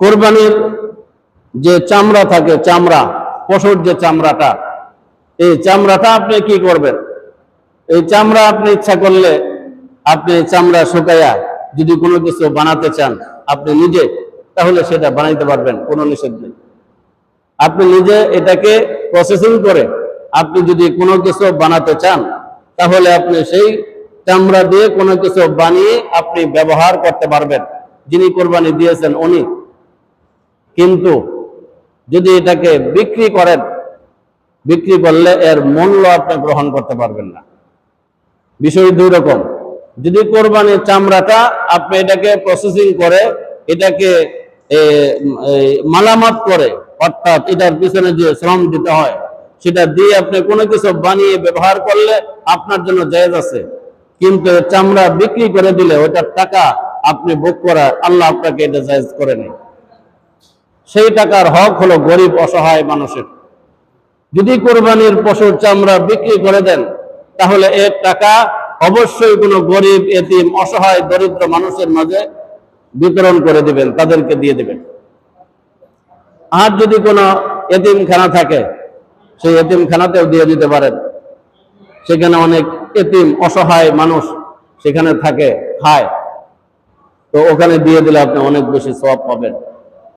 কোরবানির যে চামড়া থাকে, চামড়া, পশুর যে চামড়াটা, এই চামড়াটা আপনি কি করবেন? এই চামড়া আপনি ইচ্ছা করলে আপনি চামড়া শুকাইয়া যদি কোনো কিছু বানাতে চান আপনি নিজে, তাহলে সেটা বানাইতে পারবেন, কোনো নিষেধ নেই। আপনি নিজে এটাকে প্রসেসিং করে আপনি যদি কোনো কিছু বানাতে চান, তাহলে আপনি সেই চামড়া দিয়ে কোনো কিছু বানিয়ে আপনি ব্যবহার করতে পারবেন। যিনি কোরবানি দিয়েছেন, উনি কিন্তু যদি এটাকে বিক্রি করেন, বিক্রি করলে এর মূল্য আপনি গ্রহণ করতে পারবেন না। বিষয় দুই রকম। যদি কোরবানির চামড়াটা আপনি এটাকে প্রসেসিং করে, এটাকে মালামাত করে, অর্থাৎ এটার পিছনে যে শ্রম দিতে হয়, সেটা দিয়ে আপনি কোনো কিছু বানিয়ে ব্যবহার করলে আপনার জন্য জায়েজ আছে। কিন্তু চামড়া বিক্রি করে দিলে ওটার টাকা আপনি ভোগ করার আল্লাহ আপনাকে এটা জায়েজ করে নেই সেই টাকার হক হলো গরিব, অসহায় মানুষের। যদি কোরবানির পশুর চামড়া বিক্রি করে দেন, তাহলে এর টাকা অবশ্যই কোনো গরিব, এতিম, অসহায়, দরিদ্র মানুষের মাঝে বিতরণ করে দিবেন, তাদেরকে দিয়ে দিবেন। আর যদি কোনো এতিমখানা থাকে, সেই এতিমখানাতেও দিয়ে দিতে পারেন। সেখানে অনেক এতিম, অসহায় মানুষ সেখানে থাকে, খায়। তো ওখানে দিয়ে দিলে আপনি অনেক বেশি সব পাবেন।